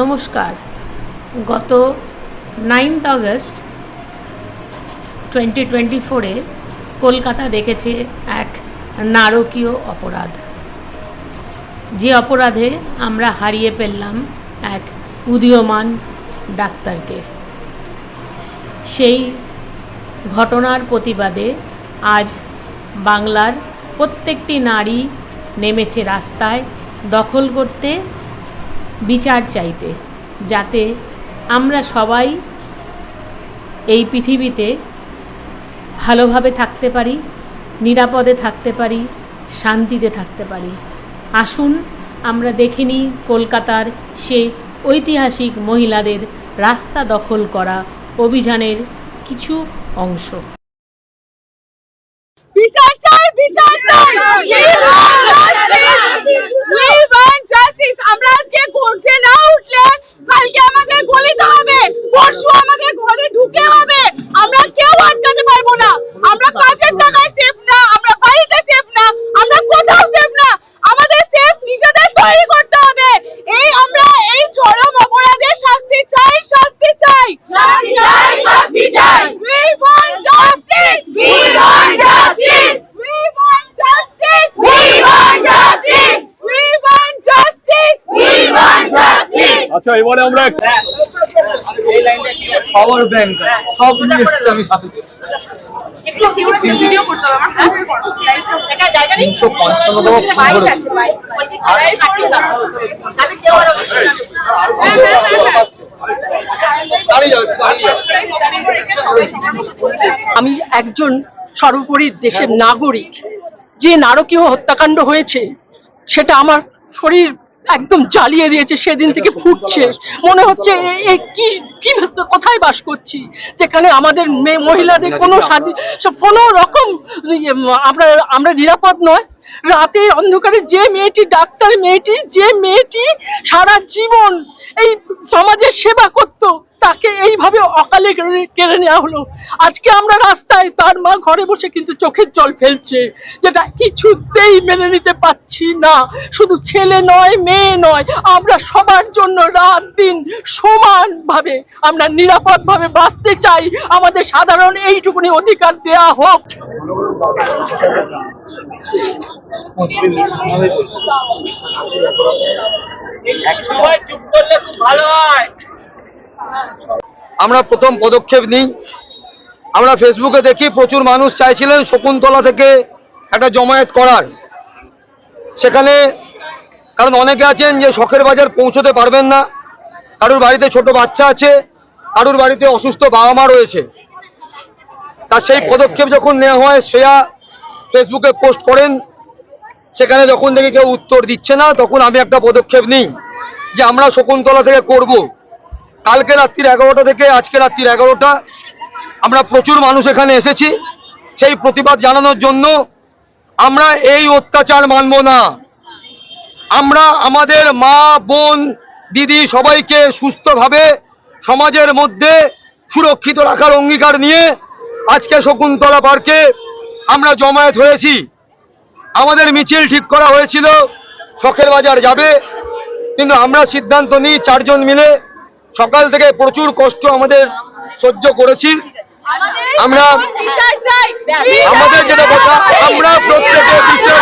নমস্কার। গত ninth August twenty twenty ফোরে কলকাতা দেখেছে এক নারকীয় অপরাধ। যে অপরাধে আমরা হারিয়ে ফেললাম এক উদীয়মান ডাক্তারকে। সেই ঘটনার প্রতিবাদে আজ বাংলার প্রত্যেকটি নারী নেমেছে রাস্তায় দখল করতে বিচার চাইতে, যাতে আমরা সবাই এই পৃথিবীতে ভালোভাবে থাকতে পারি, নিরাপদে থাকতে পারি, শান্তিতে থাকতে পারি। আসুন, আমরা দেখিনি কলকাতার সে ঐতিহাসিক মহিলাদের রাস্তা দখল করা অভিযানের কিছু অংশ বিচার চাই বিচার চাই We want justice. আমরা আজকে গর্জে না উঠলে, কালকে আমাদের গলিতে হবে। পরশু আমাদের ঘরে ঢুকে হবে। আমরা কেউ আটকাতে পারব না আমরা কাজের জায়গায় সেফ না আমরা বাড়িতে সেফ না আমরা কোথাও সেফ না আমাদের সেফ নিজেদের তৈরি করতে হবে এই আমরা এই চরম অপরাধের শাস্তি চাই শাস্তি চাই শাস্তি চাই শাস্তি চাই We want justice. We want justice. We want justice. We want justice. We want justice. We want justice. আচ্ছা এবারে আমরা পাওয়ার ব্যাংক সব নিয়ে এসেছি আমি সাথে। যাও দাঁড়িয়ে যাও। আমি একজন সর্বোপরি দেশের নাগরিক যে নারকীয় হত্যাকাণ্ড হয়েছে সেটা আমার শরীর একদম জ্বালিয়ে দিয়েছে সেদিন থেকে ফুটছে। মনে হচ্ছে কি কি কোথায় বাস করছি? যেখানে আমাদের মেয়ে মহিলাদের কোনো স্বাধীন সব- কোনো রকম আমরা আমরা নিরাপদ নয়। রাতে অন্ধকারে যে মেয়েটি ডাক্তার মেয়েটি যে মেয়েটি সারা জীবন এই সমাজের সেবা করত তাকে এইভাবে অকালে কেড়ে- নেওয়া হলো। আজকে আমরা রাস্তায় তার মা ঘরে বসে কিন্তু চোখের জল ফেলছে, যেটা কিছুতেই মেনে নিতে পাচ্ছি না। শুধু ছেলে নয়, মেয়ে নয়, আমরা সবার জন্য রাত দিন সমানভাবে, আমরা নিরাপদভাবে বাঁচতে চাই। আমাদের সাধারণ এইটুকুনি অধিকার দেয়া হোক। আমরা প্রথম পদক্ষেপ নিই। আমরা ফেসবুকে দেখি প্রচুর মানুষ চাইছিলেন শকুন্তলা থেকে একটা জমায়েত করার। সেখানে কারণ অনেকে আছেন যে শখের বাজার পৌঁছতে পারবেন না। কারোর বাড়িতে ছোট বাচ্চা আছে, কারোর বাড়িতে অসুস্থ বাবা মা রয়েছে। তা সেই পদক্ষেপ যখন নেওয়া হয়, শ্রেয়া ফেসবুকে পোস্ট করেন। সেখানে যখন দেখি কেউ উত্তর দিচ্ছে না, তখন আমি একটা পদক্ষেপ নিই যে আমরা শকুন্তলা থেকে করব। কালকে রাত্রির এগারোটা থেকে আজকে রাত্রির এগারোটা আমরা প্রচুর মানুষ এখানে এসেছি। সেই প্রতিবাদ জানানোর জন্য আমরা এই অত্যাচার মানব না। আমরা আমাদের মা, বোন, দিদি সবাইকে সুস্থভাবে সমাজের মধ্যে সুরক্ষিত রাখার অঙ্গীকার নিয়ে আজকে শকুন্তলা পার্কে আমরা জমায়েত হয়েছি। আমাদের মিছিল ঠিক করা হয়েছিল, শখের বাজার যাবে, কিন্তু আমরা সিদ্ধান্ত নিই চারজন মিলে সকাল থেকে প্রচুর কষ্ট আমাদের সহ্য করেছি। আমরা আমাদের যেটা কথা আমরা প্রত্যেকে বিচার.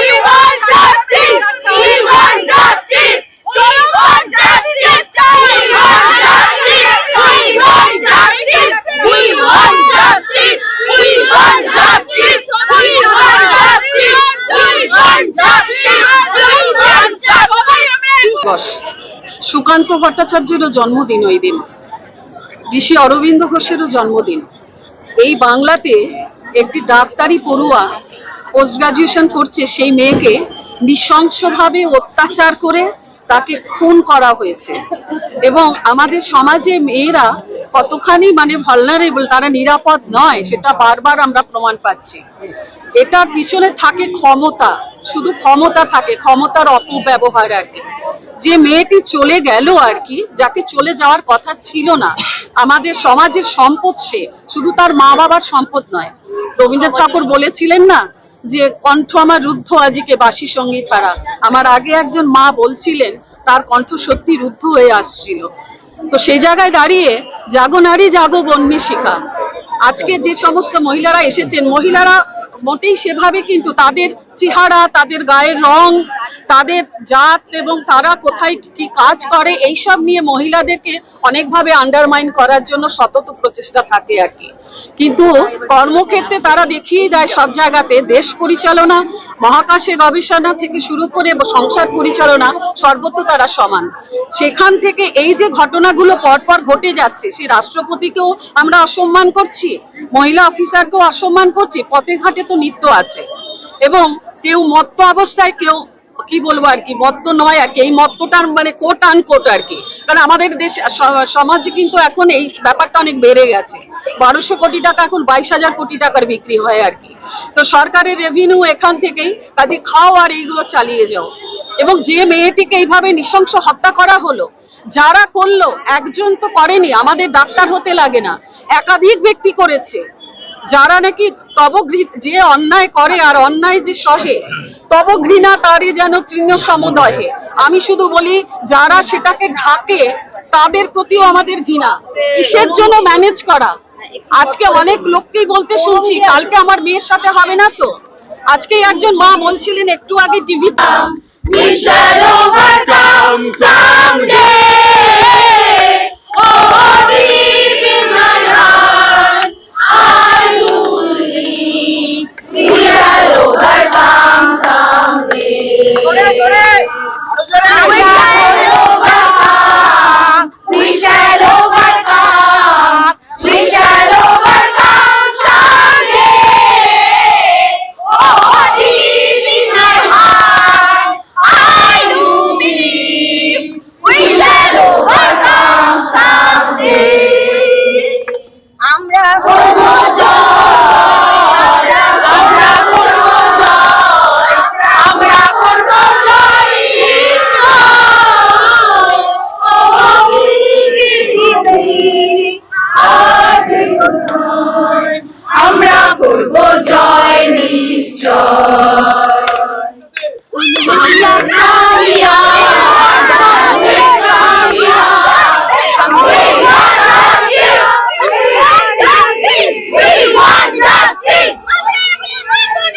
We want justice. We want justice. We want justice. We want justice. We want justice. We want justice. We want justice. দিবস সুকান্ত ভট্টাচার্যেরও জন্মদিন ওই দিন। ঋষি অরবিন্দ ঘোষেরও জন্মদিন। এই বাংলাতে একটি ডাক্তারি পড়ুয়া পোস্ট গ্রাজুয়েশন করছে সেই মেয়েকে নৃশংসভাবে অত্যাচার করে তাকে খুন করা হয়েছে। এবং আমাদের সমাজে মেয়েরা কতখানি মানে ভালনারেবল তারা নিরাপদ নয়, সেটা বারবার আমরা প্রমাণ পাচ্ছি। এটার পিছনে থাকে ক্ষমতা, শুধু ক্ষমতা থাকে, ক্ষমতার অপব্যবহার আর কি। যে মেয়েটি চলে গেল আর কি, যাকে চলে যাওয়ার কথা ছিল না, আমাদের সমাজের সম্পদ সে, শুধু তার মা বাবার সম্পদ নয়। রবীন্দ্রনাথ ঠাকুর বলেছিলেন না যে, কণ্ঠ আমার রুদ্ধ, আজিকে বাসি সংগীত হারা আমার আগে একজন মা বলছিলেন, তার কণ্ঠ সত্যি রুদ্ধ হয়ে আসছিল। তো সেই জায়গায় দাঁড়িয়ে, জাগো নারী, জাগো বন্যী শিখা। আজকে যে সমস্ত মহিলারা এসেছেন, মহিলারা মোটেই সেভাবে কিন্তু তাদের চেহারা, তাদের গায়ের রং তাদের জাত এবং তারা কোথায় কি কাজ করে, এইসব নিয়ে মহিলাদেরকে অনেকভাবে আন্ডারমাইন করার জন্য সতত প্রচেষ্টা থাকে আর কি। কিন্তু কর্মক্ষেত্রে তারা দেখিয়ে দেয় সব জায়গাতে দেশ পরিচালনা, মহাকাশে গবেষণা থেকে শুরু করে সংসার পরিচালনা, সর্বত্র তারা সমান। সেখান থেকে এই যে ঘটনাগুলো পরপর ঘটে যাচ্ছে, সে রাষ্ট্রপতিকেও আমরা অসম্মান করছি, মহিলা অফিসারকেও অসম্মান করছি পথে ঘাটে তো নিত্য আছে। এবং কেউ মত্ত অবস্থায়, কেউ কি বলব আর কি মত্ত নয় আর কি, এই মত্তটার মানে কোট আন কোট আর কি। কারণ আমাদের দেশ সমাজে কিন্তু এখন এই ব্যাপারটা অনেক বেড়ে গেছে। বারোশো কোটি টাকা এখন বাইশ হাজার কোটি টাকার বিক্রি হয় আর কি। তো সরকারের রেভিনিউ এখান থেকেই কাজে খাও আর এইগুলো চালিয়ে যাও। এবং যে মেয়েটিকে এইভাবে নৃশংস হত্যা করা হলো, যারা করল, একজন তো করেনি, আমাদের ডাক্তার হতে লাগে না। একাধিক ব্যক্তি করেছে। যারা নাকি তব যে অন্যায় করে আর অন্যায় যে সহে তব ঘৃণা তারই যেন তৃণ সমুদয়ে। আমি শুধু বলি, যারা সেটাকে ঢাকে, তাদের প্রতিও আমাদের ঘৃণা। কিসের জন্য ম্যানেজ করা? আজকে অনেক লোককেই বলতে শুনছি, কালকে আমার মেয়ের সাথে হবে না তো? আজকে একজন মা বলছিলেন, একটু আগে টিভিতে We shall